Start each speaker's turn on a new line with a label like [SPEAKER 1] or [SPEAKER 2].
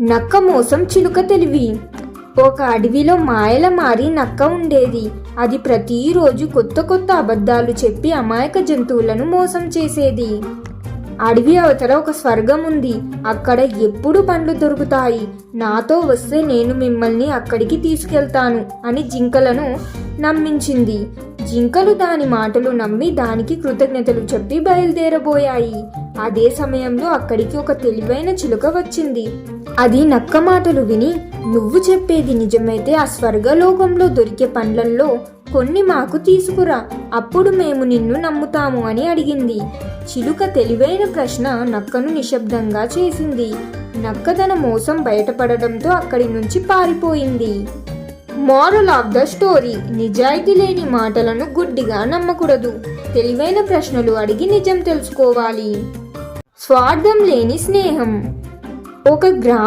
[SPEAKER 1] నక్క మోసం చిలుక తెలివి. ఒక అడవిలో మాయల మారి నక్క ఉండేది. అది ప్రతిరోజు కొత్త కొత్త అబద్ధాలు చెప్పి అమాయక జంతువులను మోసం చేసేది. అడవి అవతల ఒక స్వర్గం ఉంది. అక్కడ ఎప్పుడు పండ్లు దొరుకుతాయి? నాతో వస్తే నేను మిమ్మల్ని అక్కడికి తీసుకెళ్తాను అని జింకలను నమ్మించింది. జింకలు దాని మాటలు నమ్మి దానికి కృతజ్ఞతలు చెప్పి బయలుదేరబోయాయి. అదే సమయంలో అక్కడికి ఒక తెలివైన చిలుక వచ్చింది. అది నక్క మాటలు విని నువ్వు చెప్పేది నిజమైతే ఆ స్వర్గలోకంలో దొరికే పండ్లల్లో కొన్ని మాకు తీసుకురా. అప్పుడు మేము నిన్ను నమ్ముతాము అని అడిగింది. చిలుక తెలివైన ప్రశ్న నక్కను నిశ్శబ్దంగా చేసింది. నక్క తన మోసం బయటపడడంతో అక్కడి నుంచి పారిపోయింది. మోరల్ ఆఫ్ ద స్టోరీ నిజాయితీ లేని మాటలను గుడ్డిగా నమ్మకూడదు. తెలివైన ప్రశ్నలు అడిగి నిజం తెలుసుకోవాలి. స్వార్థం లేని స్నేహం. ఒక గ్రామ